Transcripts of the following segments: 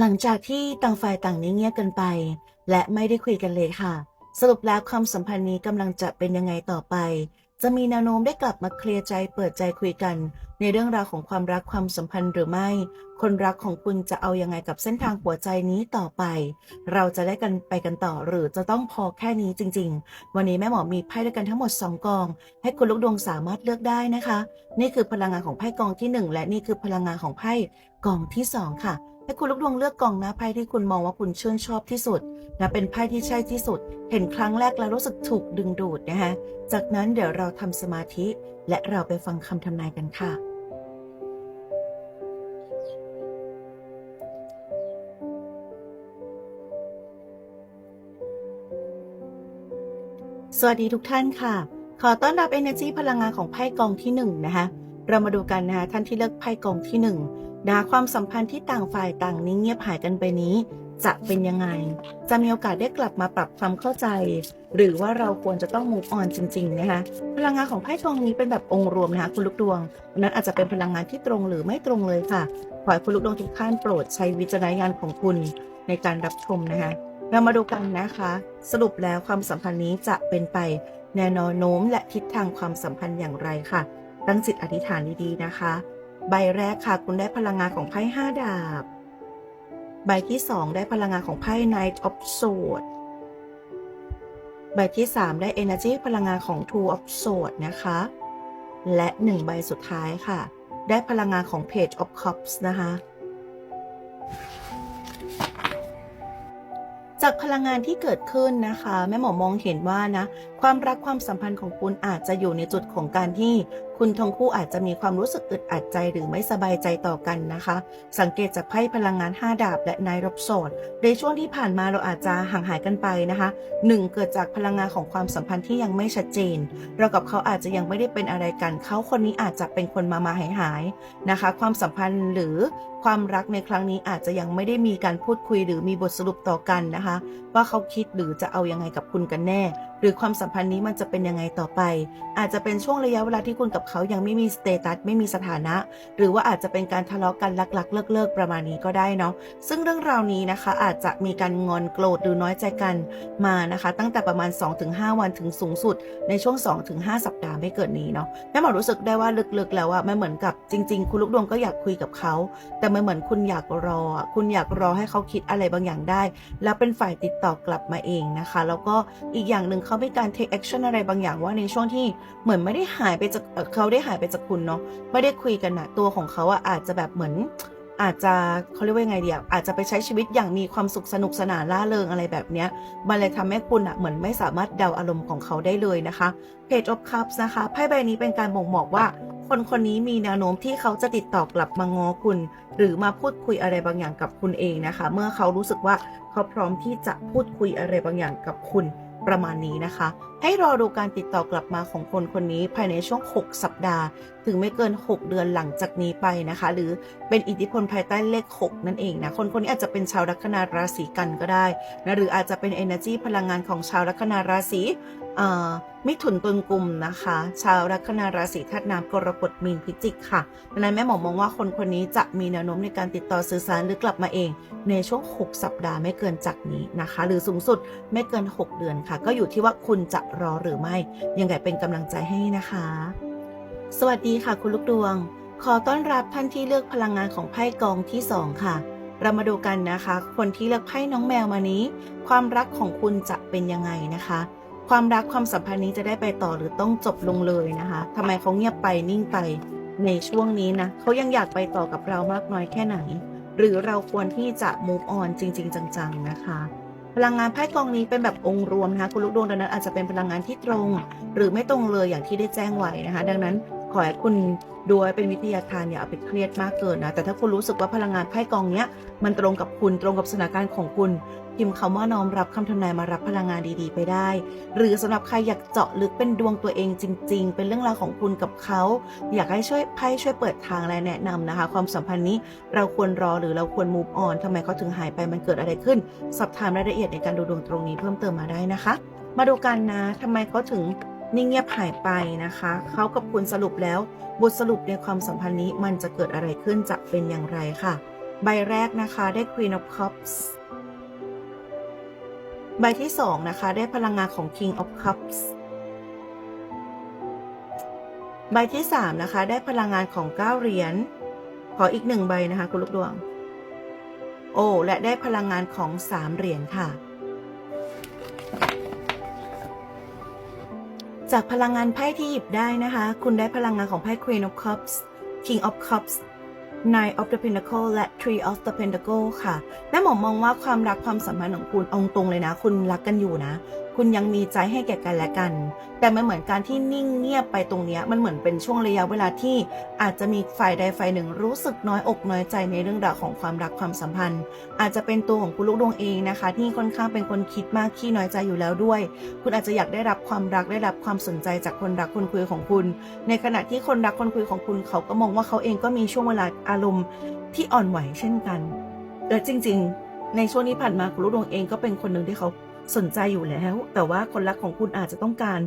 หลังจากที่ต่างฝ่ายต่างนิ่งเงียบกันไป และไม่ได้คุยกันเลยค่ะ สรุปแล้วความสัมพันธ์นี้กำลังจะเป็นยังไงต่อไป จะมีแนวโน้มได้กลับมาเคลียร์ใจเปิดใจคุยกัน ในเรื่องราวของความรักความสัมพันธ์หรือไม่ คนรักของคุณจะเอายังไงกับเส้นทางหัวใจนี้ต่อไป เราจะได้กันไปกันต่อหรือจะต้องพอแค่นี้จริง ๆ วันนี้แม่หมอมีไพ่ด้วยกันทั้งหมด 2 กอง ให้คุณลูกดวงสามารถเลือกได้นะคะ นี่คือพลังงานของไพ่กองที่ 1 และนี่คือพลังงานของไพ่กองที่ 2 ค่ะ ให้คุณลูกดวงเลือกกล่องนะไพ่ที่คุณมองว่าคุณชื่นชอบที่สุดนะเป็นไพ่ที่ใช่ที่สุด เห็นครั้งแรกแล้วรู้สึกถูกดึงดูดนะคะจากนั้นเดี๋ยวเราทำสมาธิ และเราไปฟังคำทำนายกันค่ะสวัสดีทุกท่านค่ะ ขอต้อนรับ Energy พลังงานของไพ่กองที่หนึ่งนะคะ เรามาดูกันนะคะท่านที่เลือกไพ่กองที่ห นะ ความสัมพันธ์ที่ต่างฝ่ายต่างนิ่งเงียบหายกันไปนี้ จะเป็นยังไง จะมีโอกาสได้กลับมาปรับความเข้าใจ หรือว่าเราควรจะต้อง move on จริง ๆ นะคะ พลังงานของไพ่กองนี้เป็นแบบองค์รวมนะคะคุณลูกดวงดังนั้นอาจจะเป็นพลังงานที่ตรงหรือไม่ตรงเลยค่ะ ขอให้คุณลูกดวงทุกท่านโปรดใช้วิจารณญาณของคุณในการรับชมนะคะ เรามาดูกันนะคะ สรุปแล้วความสัมพันธ์นี้จะเป็นไปแนวโน้มและทิศทางความสัมพันธ์อย่างไรค่ะ ตั้งจิตอธิษฐานดีๆนะคะ ใบแรกค่ะคุณได้พลังงานของไพ่ห้าดาบ ใบที่สองได้พลังงานของไพ่ Knight of Swords ใบที่สามได้ Energy พลังงานของ Two of Swords นะคะ และหนึ่งใบสุดท้ายค่ะ ได้พลังงานของ Page of Cups นะคะจากพลังงานที่เกิดขึ้นนะคะ แม่หมอมองเห็นว่านะ ความรักความสัมพันธ์ของคุณอาจจะอยู่ในจุดของการที่คุณทั้งคู่อาจจะมีความรู้สึกอึดอัดใจหรือไม่สบายใจต่อกันนะคะ สังเกตจากไพ่พลังงาน 5 ดาบและนายรบโสดในช่วงที่ผ่านมาเราอาจจะห่างหายกันไปนะคะหนึ่งเกิดจากพลังงานของความสัมพันธ์ที่ยังไม่ชัดเจน เรากับเขาอาจจะยังไม่ได้เป็นอะไรกัน เขาคนนี้อาจจะเป็นคนมามาหายหายนะคะ ความสัมพันธ์หรือความรักในครั้งนี้อาจจะยังไม่ได้มีการพูดคุยหรือมีบทสรุปต่อกันนะคะ ว่าเขาคิดหรือจะเอายังไงกับคุณกันแน่ หรือความสัมพันธ์นี้มันจะเป็นยังไงต่อไป อาจจะเป็นช่วงระยะเวลาที่คุณกับเขายังไม่มีสเตตัสไม่มีสถานะ หรือว่าอาจจะเป็นการทะเลาะกันลักๆ เลิกๆประมาณนี้ก็ได้เนาะซึ่งเรื่องราวนี้นะคะ อาจจะมีการงอนโกรธหรือน้อยใจกันมานะคะ ตั้งแต่ประมาณ 2-5 วันถึงสูงสุด ในช่วง 2-5 สัปดาห์ไม่เกินนี้เนาะแม่หมอรู้สึกได้ว่าลึกๆ แล้วอะมันเหมือนกับจริง ๆ คุณลูกดวงก็อยากคุยกับเขาแต่มันเหมือนคุณอยากรอ คุณอยากรอให้เขาคิดอะไรบางอย่างได้ แล้วเป็นฝ่ายติดต่อกลับมาเองนะคะ แล้วก็อีกอย่างหนึ่งเขามีการเท take action อะไรบางอย่างว่าในช่วงที่เหมือนไม่ได้หายไปจากเขาได้หายไปจากคุณเนาะไม่ได้คุยกันนะตัวของเขาอะอาจจะแบบเหมือน อาจจะเขาเรียกว่ายังไงดีอะอาจจะไปใช้ชีวิตอย่างมีความสุขสนุกสนานล่าเริงอะไรแบบเนี้ยมันเลยทำให้คุณอะเหมือนไม่สามารถเดาอารมณ์ของเขาได้เลยนะคะ Page of Cups นะคะไพ่ใบนี้เป็นการบ่งบอกว่าคนคนนี้มีแนวโน้มที่เขาจะติดต่อกลับมาง้อคุณ หรือมาพูดคุยอะไรบางอย่างกับคุณเองนะคะ เมื่อเขารู้สึกว่าเขาพร้อมที่จะพูดคุยอะไรบางอย่างกับคุณ ประมาณนี้นะคะ ให้รอดูการติดต่อกลับมาของคนคนนี้ภายในช่วง 6 สัปดาห์ ถึงไม่เกิน 6 เดือนหลังจากนี้ไปนะคะ หรือเป็นอิทธิพลภายใต้เลข 6 นั่นเองนะ คนคนนี้อาจจะเป็นชาวลัคนาราศีกันก็ได้นะหรืออาจจะเป็น energy พลังงานของชาวลัคนาราศี มิถุนตุลกุมนะคะ ชาวลัคนาราศีธาตุน้ำกรกฎมีนพิจิกค่ะดังนั้นแม่หมอมองว่าคนคนนี้จะมีแนวโน้มในการติดต่อสื่อสารหรือกลับมาเอง ในช่วง 6 สัปดาห์ไม่เกินจากนี้นะคะ หรือสูงสุดไม่เกิน 6 เดือนค่ะ ก็อยู่ที่ว่าคุณจะรอหรือไม่ ยังไงเป็นกำลังใจให้นะคะ สวัสดีค่ะ คุณลูกดวง ขอต้อนรับท่านที่เลือกพลังงานของไพ่กองที่ 2 ค่ะเรามาดูกันนะคะ คนที่เลือกไพ่น้องแมวมานี้ ความรักของคุณจะเป็นยังไงนะคะ ความรักความสัมพันธ์นี้จะได้ไปต่อหรือต้องจบลงเลยนะคะทำไมเขาเงียบไปนิ่งไปในช่วงนี้นะเขายังอยากไปต่อกับเรามากน้อยแค่ไหน หรือเราควรที่จะ move on จริง ๆ จัง ๆ นะคะพลังงานไพ่กองนี้เป็นแบบองค์รวมนะคะคุณลูกดวงดังนั้นอาจจะเป็นพลังงานที่ตรง หรือไม่ตรงเลยอย่างที่ได้แจ้งไว้นะคะ ดังนั้นขอให้คุณดูไว้เป็นวิทยาทานอย่าเอาไปเครียดมากเกินนะแต่ถ้าคุณรู้สึกว่าพลังงานไพ่กองเนี้ยมันตรงกับคุณตรงกับสถานการณ์ของคุณ พิมพ์คำว่าน้อมรับคำทำนายมารับพลังงานดีๆ ไปได้ หรือสำหรับใครอยากเจาะลึกเป็นดวงตัวเองจริง ๆ เป็นเรื่องราวของคุณกับเขา อยากให้ช่วยไพ่ช่วยเปิดทางและแนะนำนะคะ ความสัมพันธ์นี้เราควรรอหรือเราควร move on ทำไมเขาถึงหายไปมันเกิดอะไรขึ้น สอบถามรายละเอียดในการดูดวงตรงนี้เพิ่มเติมมาได้นะคะ มาดูกันนะทำไมเขาถึงนิ่งเงียบหายไปนะคะ เขากับคุณสรุปแล้ว บทสรุปในความสัมพันธ์นี้มันจะเกิดอะไรขึ้นจะเป็นอย่างไรค่ะ ใบแรกนะคะได้ Queen of Cups ใบที่สองนะคะ ได้พลังงานของ King of Cups ใบที่สามนะคะ ได้พลังงานของเก้าเหรียญ ขออีกหนึ่งใบนะคะ คุณลูกดวง โอ้ และได้พลังงานของสามเหรียญค่ะ จากพลังงานไพ่ที่หยิบได้นะคะ คุณได้พลังงานของไพ่ Queen of Cups King of Cups Nine of the Pentacle และ Three of the Pentacle ค่ะ แม่หมอมองว่าความรักความสัมพันธ์ของคุณองตรงเลยนะ คุณรักกันอยู่นะ คุณยังมีใจให้แก่กันและกัน แต่มันเหมือนการที่นิ่งเงียบไปตรงนี้มันเหมือนเป็นช่วงระยะเวลาที่อาจจะมีฝ่ายใดฝ่ายหนึ่งรู้สึกน้อยอกน้อยใจในเรื่องราวของความรักความสัมพันธ์ อาจจะเป็นตัวของคุณลูกดวงเองนะคะ ที่ค่อนข้างเป็นคนคิดมากขี้น้อยใจอยู่แล้วด้วย คุณอาจจะอยากได้รับความรักได้รับความสนใจจากคนรักคนคุยของคุณ ในขณะที่คนรักคนคุยของคุณเขาก็มองว่าเขาเองก็มีช่วงเวลาอารมณ์ที่อ่อนไหวเช่นกันและจริง ๆ ในช่วงนี้ผ่านมาคุณลูกดวงเองก็เป็นคนหนึ่งที่เขา สนใจอยู่แล้ว แต่ว่าคนรักของคุณอาจจะต้องการ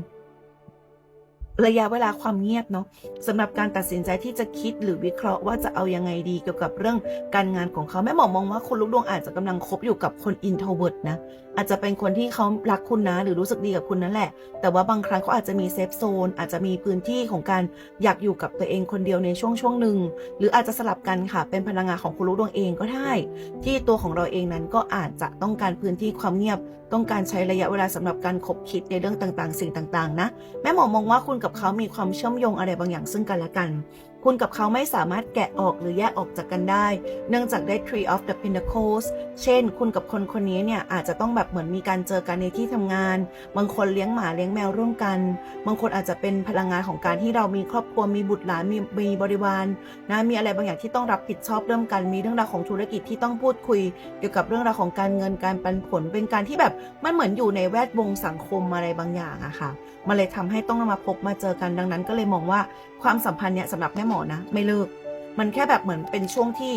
ระยะเวลาความเงียบเนาะสำหรับการตัดสินใจที่จะคิดหรือวิเคราะห์ว่าจะเอายังไงดีเกี่ยวกับเรื่องการงานของเขาแม่หมอมองว่าคนลูกดวงอาจจะกำลังคบอยู่กับคน introvert นะอาจจะเป็นคนที่เขารักคุณนะ หรือรู้สึกดีกับคุณนั่นแหละ แต่ว่าบางครั้งเขาอาจจะมีเซฟโซนอาจจะมีพื้นที่ของการอยากอยู่กับตัวเองคนเดียวในช่วงช่วงหนึ่งหรืออาจจะสลับกันค่ะ เป็นพลังงานของคุณลูกดวงเองก็ได้ที่ตัวของเราเองนั้นก็อาจจะต้องการพื้นที่ความเงียบ ต้องการใช้ระยะเวลาสำหรับการคบคิดในเรื่องต่างๆ สิ่งต่าง ๆ นะ แม่หมอมองว่าคุณกับเขามีความเชื่อมโยงอะไรบางอย่างซึ่งกันและกันคุณกับเขาไม่สามารถแกะออกหรือแยกออกจากกันได้ เนื่องจากได้ Tree of the Pentacles เช่น คุณกับคนคนนี้เนี่ยอาจจะต้องแบบเหมือนมีการเจอกันในที่ทำงาน บางคนเลี้ยงหมาเลี้ยงแมวร่วมกัน บางคนอาจจะเป็นพลังงานของการที่เรามีครอบครัวมีบุตรหลานมีมีบริวารนะมีอะไรบางอย่างที่ต้องรับผิดชอบเริ่มกัน มีเรื่องราวของธุรกิจที่ต้องพูดคุย เกี่ยวกับเรื่องราวของการเงินการปันผล เป็นการที่แบบมันเหมือนอยู่ในแวดวงสังคมอะไรบางอย่างอะค่ะมันเลยทำให้ต้องมาพบมาเจอกันดังนั้น ก็เลยมองว่าความสัมพันธ์เนี่ยสำหรับแม่หมอนะ ไม่เลิก มันแค่แบบเหมือนเป็นช่วงที่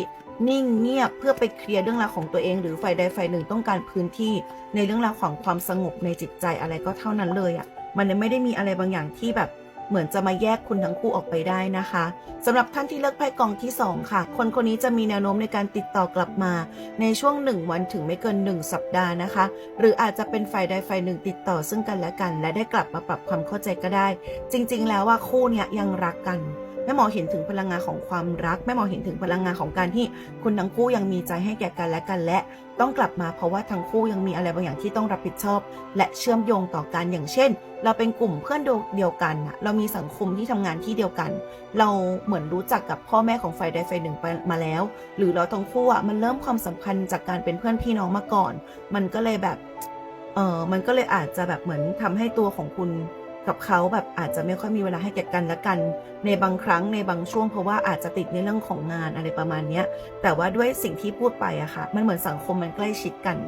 นิ่งเงียบเพื่อไปเคลียร์เรื่องราวของตัวเอง หรือฝ่ายใดฝ่ายหนึ่งต้องการพื้นที่ในเรื่องราวของความสงบในจิตใจอะไรก็เท่านั้นเลยอะ่ะ มันไม่ได้มีอะไรบางอย่างที่แบบเหมือนจะมาแยกคุณทั้งคู่ออกไปได้นะคะสำหรับท่านที่เลือกไพ่กองที่สองค่ะ คนคนนี้จะมีแนวโน้มในการติดต่อกลับมา ในช่วงหนึ่งวันถึงไม่เกินหนึ่งสัปดาห์นะคะ หรืออาจจะเป็นฝ่ายใดฝ่ายหนึ่งติดต่อซึ่งกันและกัน และได้กลับมาปรับความเข้าใจก็ได้ จริง ๆ แล้วว่าคู่เนี้ยยังรักกัน แม่หมอเห็นถึงพลังงานของความรัก แม่หมอเห็นถึงพลังงานของการที่คุณทั้งคู่ยังมีใจให้แก่กันและกันและ ต้องกลับมาเพราะว่าทั้งคู่ยังมีอะไรบางอย่างที่ต้องรับผิดชอบ และเชื่อมโยงต่อกันอย่างเช่น เราเป็นกลุ่มเพื่อนเดียวกันนะเรามีสังคมที่ทำงานที่เดียวกัน เราเหมือนรู้จักกับพ่อแม่ของฝ่ายใดฝ่ายหนึ่งไปมาแล้ว หรือเราทั้งคู่อะมันเริ่มความสัมพันธ์จากการเป็นเพื่อนพี่น้องมาก่อน มันก็เลยแบบเออมันก็เลยอาจจะแบบเหมือนทำให้ตัวของคุณ กับเขาแบบอาจจะไม่ค่อยมีเวลาให้แก่กันและกัน ในบางครั้งในบางช่วงเพราะว่าอาจจะติดในเรื่องของงานอะไรประมาณนี้แต่ว่าด้วยสิ่งที่พูดไปอะค่ะ มันเหมือนสังคมมันใกล้ชิดกัน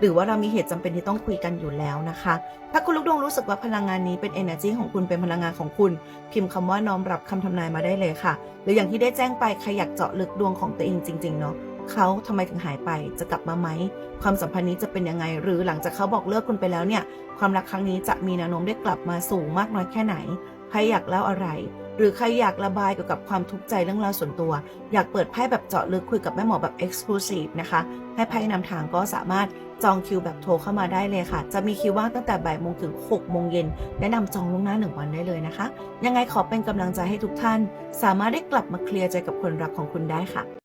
หรือว่าเรามีเหตุจำเป็นที่ต้องคุยกันอยู่แล้วนะคะ ถ้าคุณลูกดวงรู้สึกว่าพลังงานนี้เป็น energy ของคุณเป็นพลังงานของคุณ พิมพ์คำว่าน้อมรับคำทำนายมาได้เลยค่ะ หรืออย่างที่ได้แจ้งไปใครอยากเจาะลึกดวงของตัวเองจริงๆเนาะ เขาทำไมถึงหายไปจะกลับมาไหม ความสัมพันธ์นี้จะเป็นยังไง หรือหลังจากเขาบอกเลิกคุณไปแล้วเนี่ย ความรักครั้งนี้จะมีแนวโน้มได้กลับมาสูงมากน้อยแค่ไหน ใครอยากเล่าอะไร หรือใครอยากระบายเกี่ยวกับความทุกข์ใจเรื่องราวส่วนตัว อยากเปิดไพ่แบบเจาะลึกคุยกับแม่หมอแบบ Exclusive นะคะ ให้ไพ่นำทางก็สามารถจองคิวแบบโทรเข้ามาได้เลยค่ะ จะมีคิวว่างตั้งแต่บ่ายโมงถึง6โมงเย็น แนะนำจองล่วงหน้า 1 วันได้เลยนะคะ ยังไงขอเป็นกำลังใจให้ทุกท่าน สามารถได้กลับมาเคลียร์ใจกับคนรักของคุณได้ค่ะ